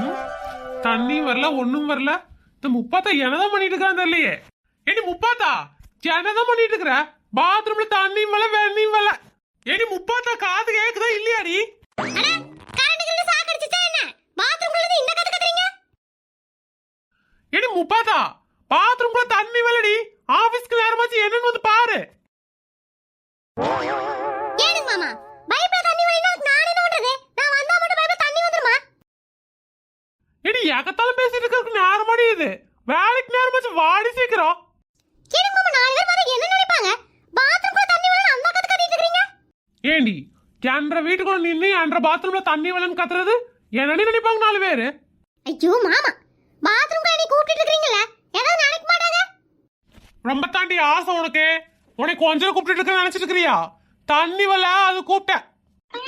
ம்? தண்ணியும் வரல ஒண்ணும் வரல. இந்த முப்பாத்தா என்னதான் பண்ணிட்டு இருக்கான் தெரியலையே. ஏடி முப்பாத்தா என்னதான் பண்ணிட்டு இருக்கிற பாத்ரூம்ல தண்ணியும் வரல வெண்ணியும் வரல. ஏடி முப்பாத்தா காது கேக்குதா இல்லையாடி? ஏடி முப்பாத்தா பாத்ரூம்ல தண்ணி வரலடி. ஆபீஸ்க்கு நேரமாச்சு என்னன்னு வந்து பாரு. எகத்தாலும் பேசிட்டு இருக்கிறதுக்கு நேரமாடி இது. வேலைக்கு நேரமாச்சு வாடி சீக்கிரம். ஏண்டி என்ற வீட்டுக்குள்ள நின்று என்ற பாத்ரூம்ல தண்ணி வரலன்னு கத்துறது? என்னடி நினைப்பாங்க நாலு பேரு? ஐயோ மாமா பாத்ரூம்ல நீ கூப்பிட்டு இருக்கீங்கல்ல ஏதாவது நினைக்க மாட்டாங்க? ரொம்ப தாண்டி ஆசை உனக்கு. உனக்கு கொஞ்சம் கூப்பிட்டு இருக்க நினைச்சிட்டு இருக்கிறியா? தண்ணி வரல அது கூப்பிட்டேன்.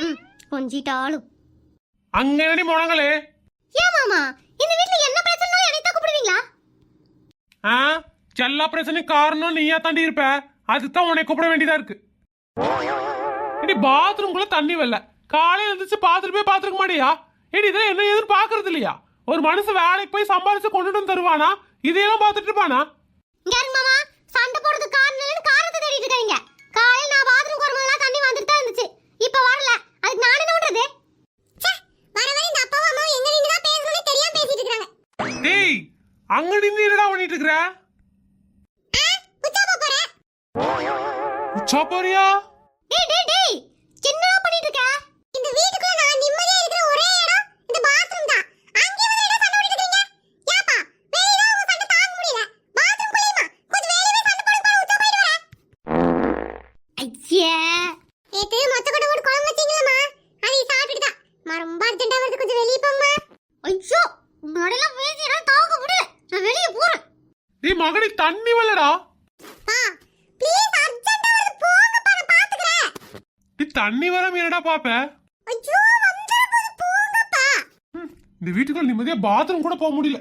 ம் கொஞ்சிட்டாலும். அங்க என்னடி முழங்களே ஏன் மாமா இந்த வீட்ல என்ன பிரச்சனை என்னை தான் கூப்பிடுவீங்களா ஆ? எல்லா பிரச்சனையும் காரணம் நீயா தாண்டி இருப்ப? அதுதான் உன்னை கூப்பிட வேண்டியதா இருக்கு. இடி பாத்ரூம்குள்ள தண்ணி வரல. காலையில எழுந்துச்சு பாத்துட்டு போய் பாத்துருக்க மாட்டியா? இடி இதெல்லாம் என்ன ஏதுன்னு பாக்குறது இல்லையா? ஒரு மனுஷன் வேலைக்கு போய் சம்பாதிச்சு கொண்டுட்டு வந்து தருவானா? இதையெல்லாம் பார்த்துட்டு இருப்பானா? சண்டை போடுறதுக்கு காரணம் காரணத்தை தேடிட்டு இருக்காங்க. காலையில நான் பாத்ரூம் வரும்போதெல்லாம் தண்ணி வந்துட்டு தான் இருந்துச்சு. இப்ப வரல. அதுக்கு நான் என்ன பண்றது? வர வர இந்த அப்பாவும் அம்மாவும் எங்க நின்று தான் பேசணும்னு தெரியாம பேசிட்டு இருக்காங்க டேய் அங்க நின்று என்னடா பண்ணிட்டு இருக்கிற? உச்சா போறியா டேய் டேய் டேய் என்னடா பண்ணிட்டு இருக்க இந்த வீட்டுக்குள்ள நான் நிம்மதியா இருக்கிற ஒரே இடம் இந்த பாத்ரூம் தான் அங்கே வந்து என்ன சண்டை போட்டுட்டு இருக்கீங்க ஏப்பா வெளியில உங்க சண்டை தாங்க முடியல பாத்ரூம் குளியுமா கொஞ்சம் வெளியவே சண்டை போடுங்க உச்சா போயிட்டு வரேன் ஐயா நேத்து மொத்த கொட்டை போட்டு குழம்பு வச்சீங்களா அதை சாப்பிட்டுட்டு தான் நான் ரொம்ப அர்ஜென்ட்டா வருது கொஞ்சம் வெளிய போங்கம்மா ஐயோ உன்னோடலாம் பேசி நான் தாங்க முடியல நான் வெளிய போறேன் டேய் மகனி தண்ணி வரலடா. ப்ளீஸ் அர்ஜென்ட்டா வருது போங்கப்பா நான் பாத்துக்கறேன். நீ தண்ணி வராம என்னடா பாப்ப? ஐயோ போங்கப்பா. ம், இந்த வீட்டுக்குள்ள நிம்மதியா பாத்ரூம் கூட போக முடியல.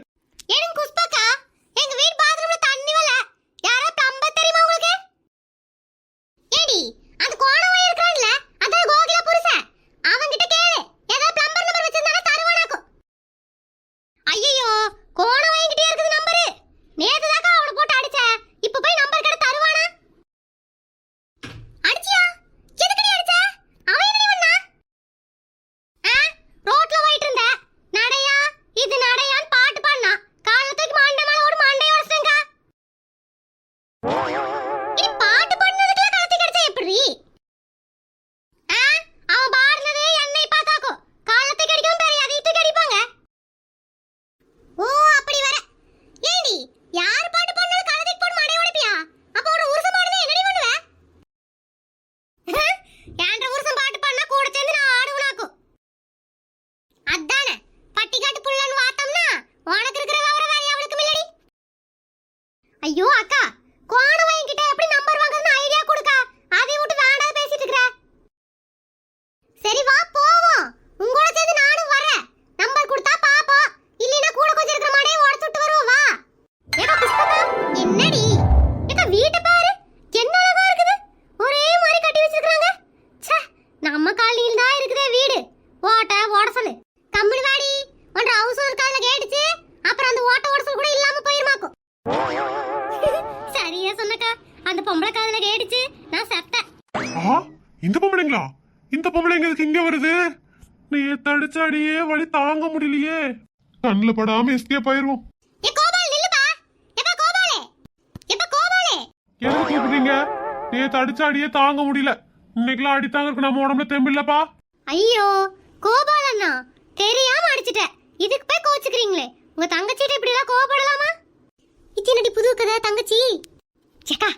எதுக்கு இங்க வருது. நீ தடிச்ச அடியே வழி தாங்க முடியலையே. கண்ணுல படாம எஸ்கேப் ஆயிருவோம். எதுக்கு கூப்பிடுறீங்க? நீ தடிச்ச அடியே தாங்க முடியல. இன்னைக்கெல்லாம் அடி தாங்க நம்ம உடம்புல தெம்பு இல்லப்பா. ஐயோ கோபால் அண்ணா தெரியாம அடிச்சிட்டேன் இதுக்கு போய் கோச்சுக்கிறீங்களே. உங்க தங்கச்சிட்ட இப்படி எல்லாம் கோபப்படலாமா இத்தினடி புது கதை தங்கச்சி? சேக்கா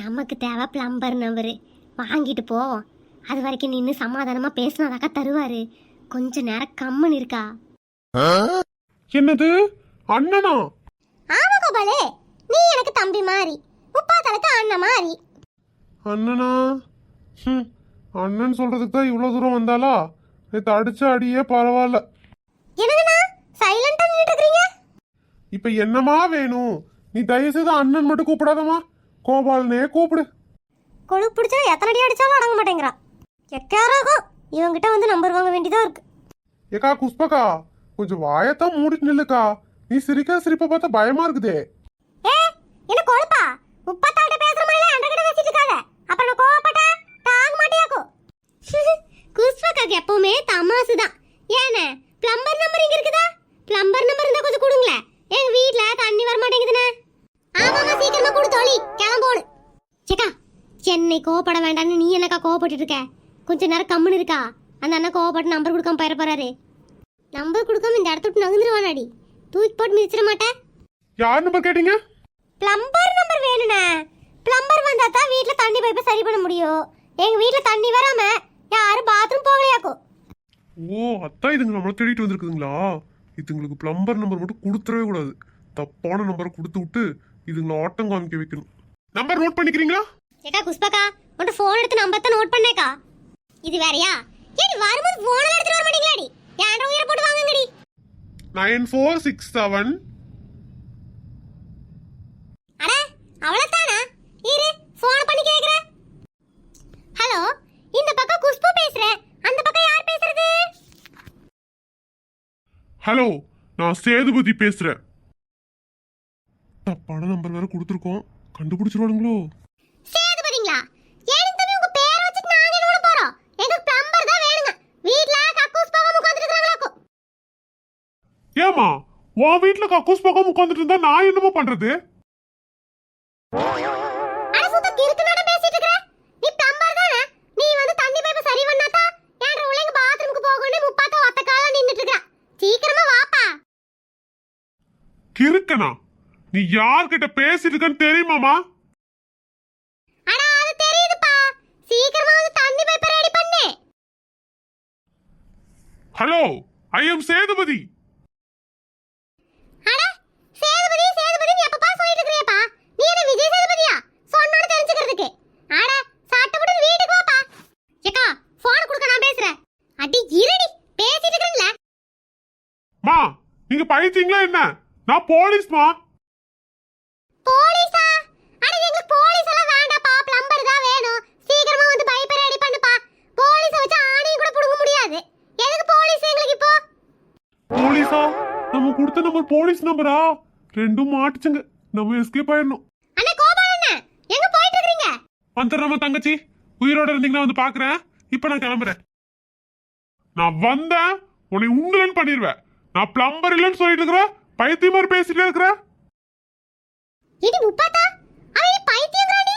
நமக்கு தேவை பிளம்பர் நம்பரு வாங்கிட்டு போவோம். அது வரைக்கும் நின்று சமாதானமா பேசினாதாக்கா தருவாரு. கொஞ்ச நேரம் கம்மன் இருக்கா. என்னது? அண்ணனா? ஆமா கோபாலே நீ எனக்கு தம்பி மாதிரி முப்பாத்தலக்கு அண்ணன் மாதிரி அண்ணனா? அண்ணன் சொல்றதுக்கு தான் இவ்வளவு தூரம் வந்தாளா? நீ தடிச்ச அடியே பரவாயில்ல. என்னங்கண்ணா சைலண்டா நின்னுட்டு இருக்கீங்க இப்ப என்னமா வேணும்? நீ தயவு செய்து அண்ணன் மட்டும் கூப்பிடாதமா கோபாலனே கூப்பிடு. கொழுப்பு பிடிச்சா எத்தனை அடி அடிச்சாலும் அடங்க மாட்டேங்கிறா. எக்காராகும் இவங்கிட்ட வந்து நம்பர் வாங்க வேண்டியதா இருக்கு. ஏக்கா குஸ்பக்கா கொஞ்சம் வாயத்தான் மூடிட்டு நில்லுக்கா. நீ சிரிக்கிற சிரிப்பை பார்த்தா பயமா இருக்குதே. ஏ என்ன கொழுப்பா? முப்பத்தாட்ட பேசுற மாதிரி அண்டகிட்ட பேசிட்டு இருக்காத. அப்புறம் நான் கோவப்பட்டா தாங்க மாட்டியாக்கோ. குஷ்பக்காக்கு எப்பவுமே தமாசு தான் ஏனே பிளம்பர் நம்பர் இங்க இருக்குதா? பிளம்பர் நம்பர் இருந்தா கொஞ்சம் கொடுங்களேன் எங்க வீட்ல தண்ணி வர மாட்டேங்குதுண்ணே ஆமாமா சீக்கிரமா கொடு தோழி. கிளம்போடு சேக்கா சென்னை கோவப்பட வேண்டாம்னு நீ என்னக்கா கோவப்பட்டு இருக்க? கொஞ்ச நேரம் கம்முன்னு இருக்கா? அந்த அண்ணா கோவப்பட்டு நம்பர் கொடுக்காம போயிட போறாரு. நம்பர் கொடுக்காம இந்த இடத்த விட்டு நகர்ந்துருவானாடி. தூக்கி போட்டு மிதிச்சிட மாட்டேன் யார் நம்பர் கேட்டீங்க? பிளம்பர் நம்பர் வேணுண்ணே பிளம்பர் வந்தா தான் வீட்ல தண்ணி பைப்பை சரி பண்ண முடியும். எங்க வீட்ல தண்ணி வராம யாரும் பாத்ரூம் போகலையாக்கும் ஓ அத்தான் இதுங்க நம்மளை தேடிட்டு வந்திருக்குதுங்களா? இதுங்களுக்கு பிளம்பர் நம்பர் மட்டும் கொடுத்துடவே கூடாது. தப்பான நம்பரை கொடுத்து விட்டு இதுங்களை ஆட்டம் காமிக்க வைக்கணும். நம்பர் நோட் பண்ணிக்கிறீங்களா? ஏக்கா குஷ்பக்கா உன்கிட்ட ஃபோன் எடுத்து நம்பர் தான் நோட் பண்ணேக்கா. இது வேறயா? ஏடி வரும்போது ஃபோன் எடுத்துட்டு வர மாட்டீங்களாடி? ஏன்டா உயிரை போட்டு வாங்குங்கடி? Nine four six seven. அட அவ்வளவுதானா? இரு ஃபோன் பண்ணி கேக்குறேன். ஹலோ இந்த பக்கம் குஷ்பு பேசுறேன் அந்த பக்கம் யார் பேசுறது? ஹலோ நான் சேதுபதி பேசுறேன். தப்பான நம்பர் வேற கொடுத்துருக்கோம். கண்டுபிடிச்சிருவானுங்களோ சேதுபதிங்களா ஏனுங்க தம்பி உங்க பேரை வச்சுட்டு நாங்க என்ன பண்ண போறோம் எங்களுக்கு பிளம்பர் தான் வேணுங்க வீட்ல கக்கூஸ் போகாம உட்கார்ந்துட்டு இருக்காங்களாக்கும் ஏமா உன் வீட்டுல கக்கூஸ் பக்கம் உட்காந்துட்டு இருந்தா நான் என்னமோ பண்றது? கிறுக்கனா? நீ யார்கிட்ட பேசிட்டு இருக்கன்னு தெரியுமாமா ஹலோ ஐ எம் சேதுபதி அட சேதுபதி சேதுபதி நீ எப்பப்பா சொல்லிட்டு இருக்கறியப்பா நீ என்ன விஜய் சேதுபதியா சொன்னோட தெரிஞ்சுக்கிறதுக்கு அட சட்டப்பட்டு வீட்டுக்கு வாப்பா ஏக்கா போன் கொடுக்க நான் பேசுறேன் அடி இருடி பேசிட்டு இருக்கறல மா நீங்க பைத்தீங்களா என்ன? நான் போலீஸ்மா. போலீஸா? அட எங்களுக்கு போலீஸ் எல்லாம் வேண்டாப்பா. பிளம்பர் தான் வேணும். சீக்கிரமா வந்து பைப்பை ரெடி பண்ணுப்பா. போலீஸ் வச்சு ஆணையும் கூட புடுங்க முடியாது. எதுக்கு போலீஸ் எங்களுக்கு இப்போ? போலீஸா? நம்ம கொடுத்த நம்பர் போலீஸ் நம்பரா ரெண்டும் மாட்டுச்சுங்க. நம்ம எஸ்கேப் ஆயிடணும். அண்ணா கோபாலண்ணா எங்க போயிட்டு இருக்கீங்க வந்துடுறோமா தங்கச்சி. உயிரோட இருந்தீங்கன்னா வந்து பாக்குறேன். இப்ப நான் கிளம்புறேன். நான் வந்தேன். உன்னை உண்டுலன்னு பண்ணிடுவேன் நான் பிளம்பர் இல்லைன்னு சொல்லிட்டு இருக்கிற பைத்தியம் மாதிரி பேசிட்டே இருக்கிற? இடி முப்பாத்தா அவன் பைத்தியங்கறாடி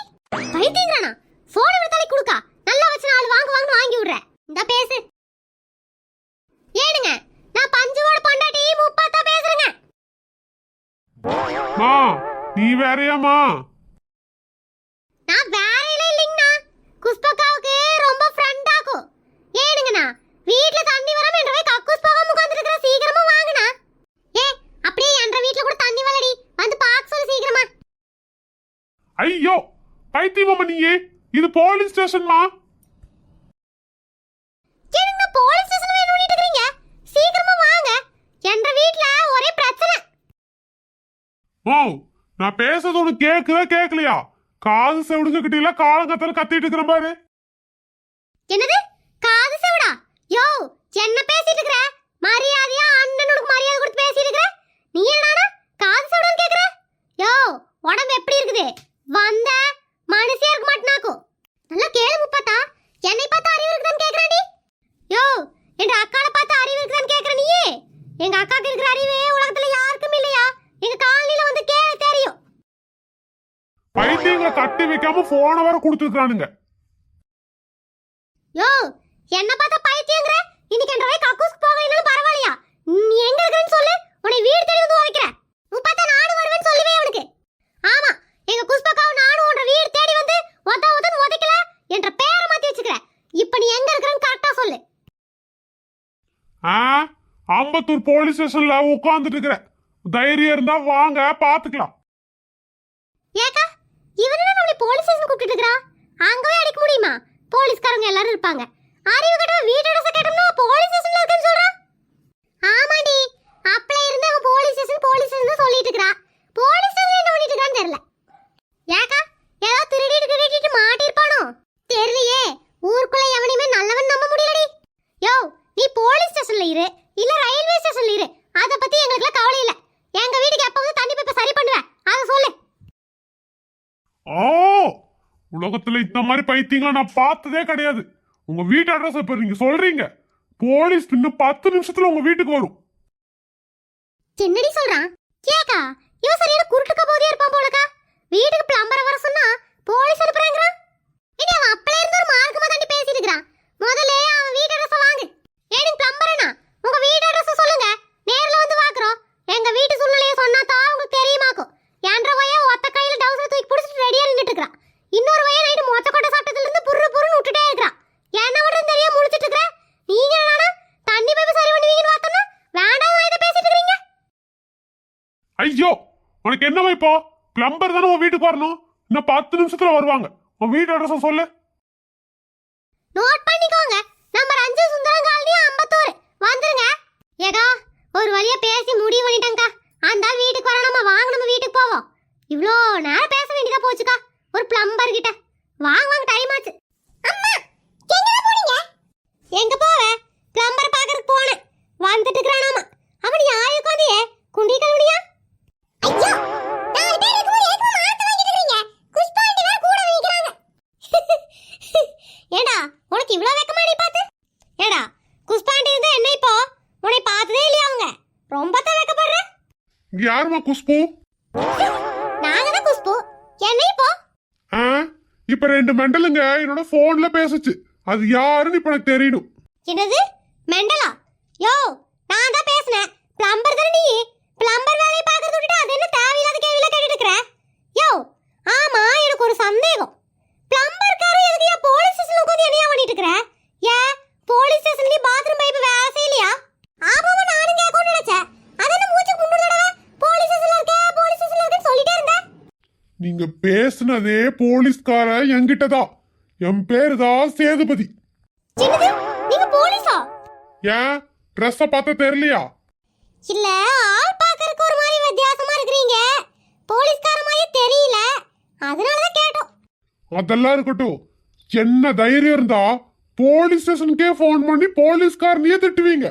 பைத்தியங்கறானா போன் எடுத்தாலே குடுக்கா. நல்லா வச்சு நாலு வாங்க வாங்க வாங்கி விடுற. இந்த பேசு. ஏனுங்க நான் பஞ்சுவோட பொண்டாட்டி முப்பாத்தா பேசுறேங்க. மா நீ வேறையாமா நான் வேற இல்ல இல்லைங்கண்ணா குஷ்பக்காவுக்கு ரொம்ப ஃப்ரெண்ட் ஆகும் ஏனுங்கண்ணா வீட்ல தண்ணி வராம என்ற போய் கக்கூஸ் போகாம உட்கார்ந்துட்டு இருக்கிற சீக்கிரமா வாங்கண்ணா ஏ அப்படியே என்ற வீட்ல கூட தண்ணி வரடி வந்து பார்க்க சொல்லு சீக்கிரமா ஐயோ பைத்தியமாமா நீயே இது போலீஸ் ஸ்டேஷன்மா? என்னங்க போலீஸ் ஸ்டேஷன் வேணும் இருக்கீங்க சீக்கிரமா வாங்க. என்ற வீட்ல ஒரே பிரச்சனை. ஓ நான் பேசுறது உனக்கு கேக்குதா கேட்கலையா? காது செவிடுங்க கிட்ட காலங்கத்தால கத்திட்டு இருக்கிற பாரு. என்னது? காது செவிடா? யோ என்ன பேசிட்டு இருக்கற? மரியாதையா அண்ணன் உனக்கு மரியாதை கொடுத்து பேசிட்டு இருக்கற? நீ என்னடா காது செவிடான்னு கேக்குற? யோ உடம்பு எப்படி இருக்குது? வந்த மனுஷியா இருக்க மாட்டனாக்கும் நல்லா கேளு முப்பாத்தா என்னை பார்த்து அறிவு இருக்குதான்னு கேக்குறாடி யோ என் அக்கால பார்த்து அறிவு இருக்குதான்னு கேக்குற நீயே எங்க அக்காக்கு இருக்கிற அறிவே உலகத்துல யாருக்கும் இல்லையா எங்க காலனில வந்து கேள தெரியும் பைத்தியங்களை கட்டி வைக்காம போனை வர கொடுத்துருக்கானுங்க யோ என்ன பார்த்தா பைத்தியங்கிற? இன்னைக்கு என்ற வரை கக்கூஸ்க்கு போகலைனாலும் பரவாயில்லையா? நீ எங்க இருக்கன்னு சொல்லு உன்னை வீடு தேடி வந்து வைக்கிறேன் முப்பத்தா நானும் வருவேன்னு சொல்லுவே உனக்கு ஆமா எங்க குஷ்பக்காவும் நானும் உன்ற வீடு தேடி வந்து ஒத்த ஒத்தன்னு உதைக்கல என்ற பேரை மாத்தி வச்சுக்கிற இப்ப நீ எங்க இருக்கிறன்னு கரெக்டா சொல்லு. ஆ அம்பத்தூர் போலீஸ் ஸ்டேஷன்ல உட்கார்ந்துட்டு இருக்கிற தைரியம் இருந்தா வாங்க பாத்துக்கலாம் போலீஸ்காரங்க எல்லாரும் இருப்பாங்க. அறிவு கட்டவ வீட்டு அட்ரஸ் போலீஸ் ஸ்டேஷன்ல இருக்கேன்னு சொல்றா ஆமாடி. அப்பளே இருந்து போலீஸ் ஸ்டேஷன் போலீஸ் ஸ்டேஷன் சொல்லிட்டு இருக்கா போலீஸ் ஸ்டேஷன் என்ன பண்ணிட்டு தெரியல. ஏக்கா ஏதோ திருடிட்டு திருடிட்டு மாட்டிருப்பானோ தெரியலையே. ஊருக்குள்ள எவனையுமே நல்லவன் நம்ப முடியலடி. யோ நீ போலீஸ் ஸ்டேஷன்ல இரு. இல்ல ரயில்வே ஸ்டேஷன்ல இரு. அத பத்தி எங்களுக்குலாம் கவலை இல்ல. எங்க வீட்டுக்கு எப்பவும் தண்ணி பைப்பை சரி பண்ணுவேன் அத சொல்லு. ஆ உலகத்துல இந்த மாதிரி பைத்தியங்களை நான் பார்த்ததே கிடையாது. உங்க வீட்டு அட்ரஸ் இப்ப நீங்க சொல்றீங்க. போலீஸ் இன்னும் பத்து நிமிஷத்துல உங்க வீட்டுக்கு வரும். என்னடி சொல்றான்? கேக்கா இவன் சரியான குருட்டுக்க போதே இருப்பான் போலக்கா. வீட்டுக்கு பிளம்பர வர சொன்னா போலீஸ் அனுப்புறேங்கிறான். இனி அவன் அப்பல இருந்து ஒரு மார்க்கமா தாண்டி பேசிட்டு இருக்கிறான். முதல்ல அவன் வீட்டு அட்ரஸ் வாங்கு ஏடி பிளம்பரனா உங்க வீட்டு அட்ரஸ் சொல்லுங்க நேர்ல வந்து பாக்குறோம் எங்க வீட்டு சூழ்நிலையை சொன்னா தான் உங்களுக்கு தெரியுமாக்கும் என்ற பையன் ஒத்த கையில டவுசர் தூக்கி பிடிச்சிட்டு ரெடியா நின்னுட்டு இருக்கிறான் இன்னொரு பையன் நைட்டு மொத்த கொட்டை சாப்பிட்டதுல இருந்து புர்ரு புர்ருன்னு விட்டுட்டே இருக்கிறான் என்ன பண்றது தெரியாம முடிச்சிட்டு இருக்கிற நீங்க என்னடா தண்ணி பைப்பு சரி பண்ணுவீங்கன்னு பார்த்தோம்னா வேண்டாம் இதை பேசிட்டு இருக்கீங்க ஐயோ உனக்கு என்னவா இப்போ பிளம்பர் தானே உன் வீட்டுக்கு வரணும்? இன்னும் பத்து நிமிஷத்துல வருவாங்க. உன் வீட்டு அட்ரஸ் சொல்லு நோட் பண்ணிக்கோங்க நம்பர் அஞ்சு சுந்தரம் காலனி ஐம்பத்தோரு வந்துருங்க ஏகா ஒரு வழியா பேசி முடிவு பண்ணிட்டேங்க்கா அந்த ஆள் வீட்டுக்கு வர நம்ம வாங்க நம்ம வீட்டுக்கு போவோம் இவ்வளோ நேரம் பேச வேண்டியதா போச்சுக்கா ஒரு பிளம்பர் கிட்ட வாங்க வாங்க டைம் ஆச்சு அம்மா எங்க போறீங்க எங்க போவ பிளம்பர் பார்க்கறதுக்கு போனேன் வந்துட்டு இருக்கிறானாமா அவன் யாரு உட்காந்தியே குண்டி கழுவுனியா ஐயோ நாலு பேர் இருக்கும்போது ஏக்கமா மாத்து வாங்கிட்டு இருக்கீங்க குஷ்பா ஆண்டி வேற கூட வைக்கிறாங்க ஏடா உனக்கு இவ்ளோ வெக்கமா நீ பார்த்து ஏடா குஷ்பாண்டி இருந்தா என்ன இப்போ உன்னை பார்த்ததே இல்லையா அவங்க ரொம்ப தான் வெக்கப்படுற இங்க யாருமா குஷ்பு? நாங்க தான் குஷ்பு. என்ன இப்போ ஆ? இப்ப ரெண்டு மெண்டலுங்க என்னோட போன்ல பேசுச்சு. அது யாருன்னு இப்ப எனக்கு தெரியணும். என்னது? மெண்டலா? யோ நான் தான் பேசினேன் பிளம்பர் தானே நீ பிளம்பர் வேலையை பார்க்கறது விட்டுட்டு அது என்ன தேவையில்லாத கேள்வியில கேட்டுட்டு இருக்கிற யோ ஆமா எனக்கு ஒரு சந்தேகம் பிளம்பர்கார எதுக்கு ஏன் போலீஸ் ஸ்டேஷன்ல உட்காந்து என்னையா பண்ணிட்டு இருக்கிற ஏன் போலீஸ் ஸ்டேஷன்ல பாத்ரூம் பைப் வேலை செய்யலையா ஆமாமா நானும் கேட்கணும்னு நினைச்சேன் அதென்ன மூச்சு முன்னூறு தடவை போலீஸ் ஸ்டேஷன்ல இருக்க போலீஸ் ஸ்டேஷன்ல இருக்கேன்னு சொல்லிட்டே இருந்தேன் நீங்க பேசுனதே போலீஸ்கார என்கிட்ட தான் என் பேரு தான் சேதுபதி நீங்க போலீஸா? ஏன்? ட்ரெஸ்ஸை பார்த்தா தெரியலையா? இல்ல ஆள் பார்க்கறதுக்கு ஒரு மாதிரி வித்தியாசமா இருக்கிறீங்க. போலீஸ்கார மாதிரி தெரியல. அதனால தான் கேட்டோம். அதெல்லாம் இருக்கட்டும். என்ன தைரியம் இருந்தா போலீஸ் ஸ்டேஷனுக்கே ஃபோன் பண்ணி போலீஸ்காரனையே திட்டுவீங்க.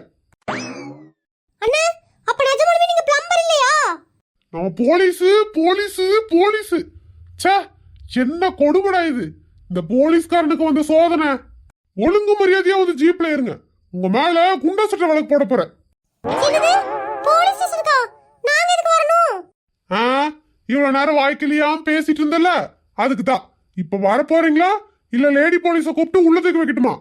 அண்ணா அப்ப நிஜமாலுமே நீங்க பிளம்பர் இல்லையா? நம்ம போலீஸு போலீஸு போலீஸு. ச்சே என்ன கொடுமடா இது? இந்த போலீஸ்காரனுக்கு வந்த சோதனை. ஒழுங்கு மரியாதையா வந்து ஜீப்ல இருங்க. உங்க மேல குண்டா சட்ட வழக்கு போட போறேன். இவ்வளவு நேரம் வாய்க்கிலியாம் பேசிட்டு இருந்தல அதுக்கு தான் இப்ப வர போறீங்களா? இல்ல லேடி போலீஸ கூப்பிட்டு உள்ளதுக்கு வைக்கட்டுமா?